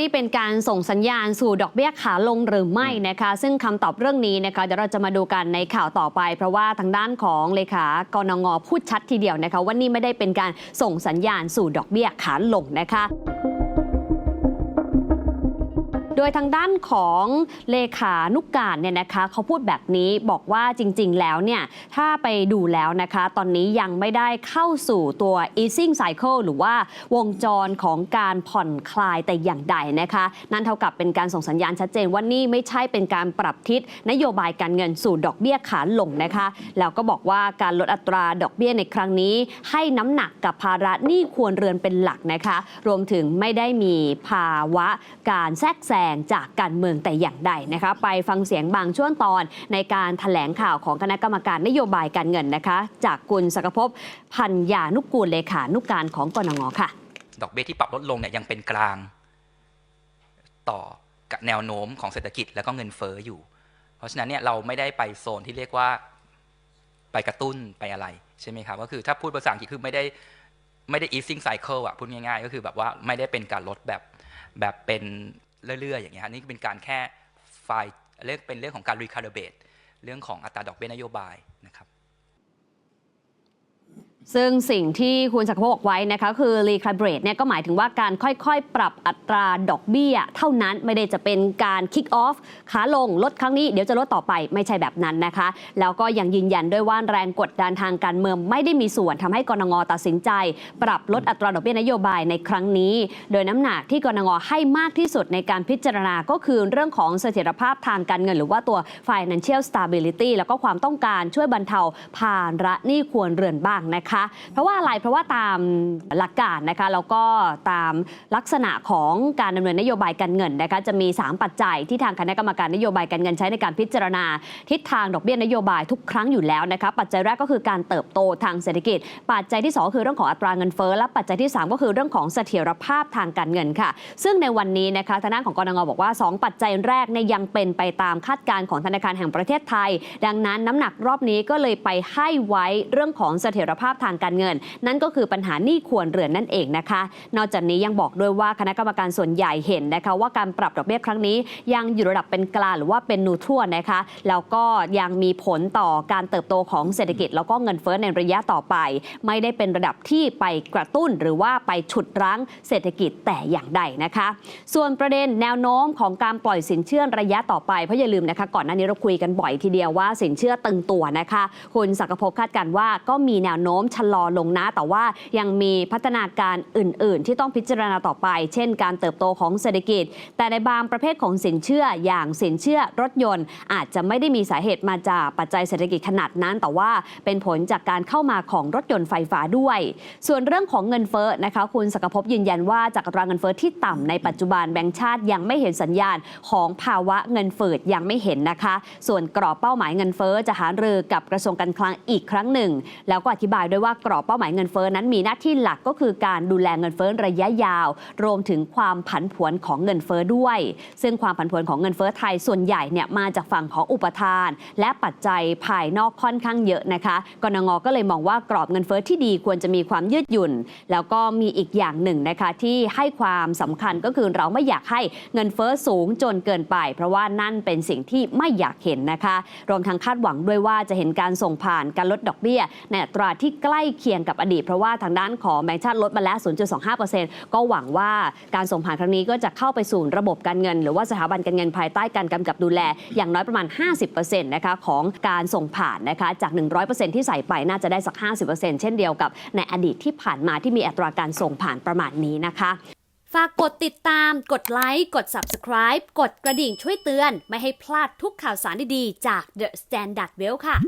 นี่เป็นการส่งสัญญาณสู่ดอกเบี้ยขาลงหรือไม่นะคะ ซึ่งคำตอบเรื่องนี้นะคะเดี๋ยวเราจะมาดูกันในข่าวต่อไป เพราะว่าทางด้านของเลขากนงพูดชัดทีเดียวนะคะว่านี่ไม่ได้เป็นการส่งสัญญาณสู่ดอกเบี้ยขาลงนะคะ ยทางด้านของเลขานุกการเนี่ยนะคะเขาพูดแบบนี้บอกว่าจริง ๆ แล้วเนี่ยถ้าไปดูแล้วนะคะ ตอนนี้ยังไม่ได้เข้าสู่ตัว easing cycle หรือว่าวงจรของการผ่อนคลายแต่อย่างใดนะคะ นั่นเท่ากับเป็นการส่งสัญญาณชัดเจนว่านี่ไม่ใช่เป็นการปรับทิศนโยบายการเงินสู่ดอกเบี้ยขาลงนะคะ แล้วก็บอกว่าการลดอัตราดอกเบี้ยในครั้งนี้ ให้น้ำหนักกับภาระหนี้ควรเรือนเป็นหลักนะคะ รวมถึงไม่ได้มีภาวะการแทรกแซงจากการเมืองแต่อย่างใดนะคะ ไปฟังเสียงบางช่วงตอนในการถแถลงข่าวของคณะกรรมการนโยบายการเงินนะคะ จากคุณสกภพพันยานุกูลเลขานุกการของกนงค่ะ ดอกเบี้ยที่ปรับลดลงเนี่ยยังเป็นกลาง ต่อกับแนวโน้มของเศรษฐกิจแล้วก็เงินเฟ้ออยู่ เพราะฉะนั้นเนี่ยเราไม่ได้ไปโซนที่เรียกว่าไปกระตุ้นไปอะไรใช่ไหมครับก็คือถ้าพูดภาษาอังกฤษคือไม่ได้ไม่ได้ easing cycle อะพูดง่ายๆ ก็คือแบบว่าไม่ได้เป็นการลดแบบแบบเป็น เรื่อยๆอย่างเงี้ยนี่เป็นการแค่ไฟล์เรื่องเป็นเรื่องของการ recalibrate เรื่องของอัตราดอกเบี้ยนโยบายนะครับ ซึ่งสิ่งที่คุณสักพงศ์บอกไว้นะคะคือ recalibrate เนี่ยก็หมายถึงว่าการค่อยๆ ปรับอัตราดอกเบี้ย เท่านั้นไม่ได้จะเป็นการ kick off ขาลงลดครั้งนี้เดี๋ยวจะลดต่อไปไม่ใช่แบบนั้นนะคะ แล้วก็ยังยืนยันด้วยว่าแรงกดดันทางการเมืองไม่ได้มีส่วนทำให้กรงตัดสินใจ ปรับลดอัตราดอกเบี้ยนโยบายในครั้งนี้ โดยน้ำหนักที่กรงให้มากที่สุดในการพิจารณาก็คือเรื่องของเสถียรภาพทางการเงิน หรือว่าตัว financial stability แล้วก็ความต้องการช่วยบรรเทาภาระหนี้ควรเรือนบ้างนะคะเพราะว่าอะไรเพราะว่าตามหลักการนะคะแล้วก็ตามลักษณะของการดำเนินนโยบายการเงินนะคะจะมี 3 ปัจจัยที่ทางคณะกรรมการนโยบายการเงินใช้ในการพิจารณา ทิศทางดอกเบี้ยนโยบายทุกครั้งอยู่แล้วนะคะปัจจัยแรกก็คือการเติบโตทางเศรษฐกิจ ปัจจัยที่ 2 คือเรื่องของอัตราเงินเฟ้อและปัจจัยที่ 3 ก็คือเรื่องของเสถียรภาพทางการเงินค่ะ ซึ่งในวันนี้นะคะทางด้านของกรงบอกว่า 2 ปัจจัยแรกเนี่ยยังเป็นไปตามคาดการณ์ของธนาคารแห่งประเทศไทย ดังนั้นน้ำหนักรอบนี้ก็เลยไปให้ไว้เรื่องของเสถียรภาพทางการเงิน นั่นก็คือปัญหาหนี้ควรเรือนนั่นเองนะคะ นอกจากนี้ยังบอกด้วยว่าคณะกรรมการส่วนใหญ่เห็นนะคะว่าการปรับดอกเบี้ยครั้งนี้ ยังอยู่ระดับเป็นกลางหรือว่าเป็นนูทรัลนะคะแล้วก็ยังมีผลต่อการเติบโตของเศรษฐกิจ แล้วก็เงินเฟ้อในระยะต่อไป ไม่ได้เป็นระดับที่ไปกระตุ้นหรือว่าไปฉุดรั้งเศรษฐกิจแต่อย่างใดนะคะ ส่วนประเด็นแนวโน้มของการปล่อยสินเชื่อระยะต่อไปเพราะอย่าลืมนะคะก่อนหน้านี้เราคุยกันบ่อยทีเดียวว่าสินเชื่อตึงตัวนะคะคุณสักภพคาดการว่าก็มีแนวโน้มชะลอลงนะ แต่ว่ายังมีพัฒนาการอื่น ๆ ที่ต้องพิจารณาต่อไป เช่น การเติบโตของเศรษฐกิจ แต่ในบางประเภทของสินเชื่ออย่างสินเชื่อรถยนต์ อาจจะไม่ได้มีสาเหตุมาจากปัจจัยเศรษฐกิจขนาดนั้น แต่ว่าเป็นผลจากการเข้ามาของรถยนต์ไฟฟ้าด้วย ส่วนเรื่องของเงินเฟ้อนะคะ คุณสกภพยืนยันว่าจากอัตราเงินเฟ้อที่ต่ำในปัจจุบันแบงก์ชาติยังไม่เห็นสัญญาณของภาวะเงินเฟ้อยังไม่เห็นนะคะ ส่วนกรอบเป้าหมายเงินเฟ้อจะหารือกับกระทรวงการคลังอีกครั้งหนึ่ง แล้วก็อธิบายด้วยว่ากรอบเป้าหมายเงินเฟ้อนั้นมีหน้าที่หลักก็คือการดูแลเงินเฟ้อระยะยาว รวมถึงความผันผวนของเงินเฟ้อด้วย ซึ่งความผันผวนของเงินเฟ้อไทยส่วนใหญ่เนี่ยมาจากฝั่งของอุปทาน และปัจจัยภายนอกค่อนข้างเยอะนะคะกนงก็เลยมองว่ากรอบเงินเฟ้อที่ดีควรจะมีความยืดหยุ่น แล้วก็มีอีกอย่างหนึ่งนะคะที่ให้ความสำคัญก็คือเราไม่อยากให้เงินเฟ้อสูงจนเกินไป เพราะว่านั่นเป็นสิ่งที่ไม่อยากเห็นนะคะ รวมทั้งคาดหวังด้วยว่าจะเห็นการส่งผ่านการลดดอกเบี้ยในอัตราที่ใกล้เคียงกับอดีต เพราะว่าทางด้านของแบงก์ชาติลดมาแล้ว 0.25%ก็หวังว่าการส่งผ่านครั้งนี้ก็จะเข้าไปสู่ระบบการเงิน หรือว่าสถาบันการเงินภายใต้การกำกับดูแล อย่างน้อยประมาณ 50%นะคะของการส่งผ่านนะคะจาก 100%ที่ใส่ไปน่าจะได้สัก 50%เช่นเดียวกับในอดีตที่ผ่านมาที่มีอัตราการส่งผ่านประมาณนี้นะคะฝากกดติดตาม กดไลค์ กด Subscribe กดกระดิ่งช่วยเตือน ไม่ให้พลาดทุกข่าวสารดีๆ จาก The Standard Well ค่ะ